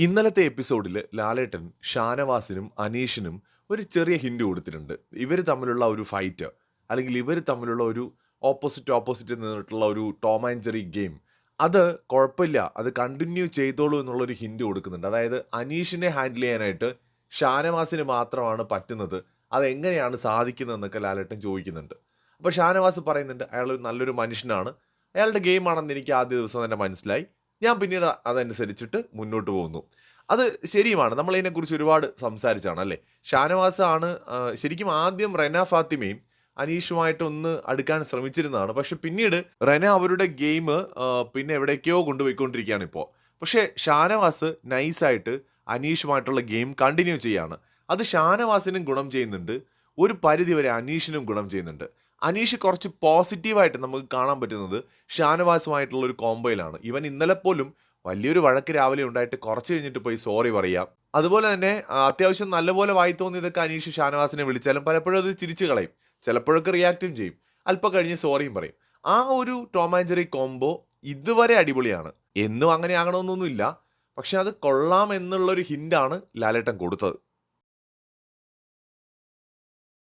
ഇന്നലത്തെ എപ്പിസോഡിൽ ലാലേട്ടൻ ഷാനവാസിനും അനീഷിനും ഒരു ചെറിയ ഹിൻഡ് കൊടുത്തിട്ടുണ്ട്. ഇവർ തമ്മിലുള്ള ഒരു ഫൈറ്റ് അല്ലെങ്കിൽ ഇവർ തമ്മിലുള്ള ഒരു ഓപ്പോസിറ്റ് ഓപ്പോസിറ്റ് നിന്നിട്ടുള്ള ഒരു ടോം ആൻഡ് ജെറി ഗെയിം അത് കുഴപ്പമില്ല. അത് കണ്ടിന്യൂ ചെയ്തോളൂ എന്നുള്ളൊരു ഹിൻഡ് കൊടുക്കുന്നുണ്ട്. അതായത് അനീഷിനെ ഹാൻഡിൽ ചെയ്യാനായിട്ട് ഷാനവാസിന് മാത്രമാണ് പറ്റുന്നത്. അതെങ്ങനെയാണ് സാധിക്കുന്നതെന്നൊക്കെ ലാലേട്ടൻ ചോദിക്കുന്നുണ്ട്. അപ്പോൾ ഷാനവാസ് പറയുന്നുണ്ട് അയാൾ നല്ലൊരു മനുഷ്യനാണ്. അയാളുടെ ഗെയിമാണെന്ന് എനിക്ക് ആദ്യ ദിവസം തന്നെ മനസ്സിലായി. ഞാൻ പിന്നീട് അതനുസരിച്ചിട്ട് മുന്നോട്ട് പോകുന്നു. അത് ശരിയുമാണ്. നമ്മൾ ഇതിനെക്കുറിച്ച് ഒരുപാട് സംസാരിച്ചാണ് അല്ലേ? ഷാനവാസ് ആണ് ശരിക്കും ആദ്യം റെന ഫാത്തിമയും അനീഷുമായിട്ട് ഒന്ന് അടുക്കാൻ ശ്രമിച്ചിരുന്നതാണ്. പക്ഷെ പിന്നീട് റെന അവരുടെ ഗെയിം പിന്നെ എവിടേക്കോ കൊണ്ടുപോയിക്കൊണ്ടിരിക്കുകയാണ് ഇപ്പോൾ. പക്ഷേ ഷാനവാസ് നൈസായിട്ട് അനീഷുമായിട്ടുള്ള ഗെയിം കണ്ടിന്യൂ ചെയ്യാണ്. അത് ഷാനവാസിനും ഗുണം ചെയ്യുന്നുണ്ട്. ഒരു പരിധി വരെ അനീഷിനും ഗുണം ചെയ്യുന്നുണ്ട്. അനീഷ് കുറച്ച് പോസിറ്റീവായിട്ട് നമുക്ക് കാണാൻ പറ്റുന്നത് ഷാനവാസുമായിട്ടുള്ള ഒരു കോംബോയിലാണ്. ഇവൻ ഇന്നലെ പോലും വലിയൊരു വഴക്ക് രാവിലെ ഉണ്ടായിട്ട് കുറച്ച് കഴിഞ്ഞിട്ട് പോയി സോറി പറയുക അതുപോലെ തന്നെ അത്യാവശ്യം നല്ലപോലെ വായി തോന്നിയതൊക്കെ അനീഷ് ഷാനവാസിനെ വിളിച്ചാലും പലപ്പോഴും അത് ചിരിച്ചു കളയും. ചിലപ്പോഴൊക്കെ റിയാക്റ്റും ചെയ്യും. അല്പം കഴിഞ്ഞ് സോറിയും പറയും. ആ ഒരു ടോം ആൻഡ് ജെറി കോംബോ ഇതുവരെ അടിപൊളിയാണ്. എന്നും അങ്ങനെ ആകണമെന്നൊന്നുമില്ല. പക്ഷെ അത് കൊള്ളാം എന്നുള്ളൊരു ഹിന്റാണ് ലാലേട്ടൻ കൊടുത്തത്.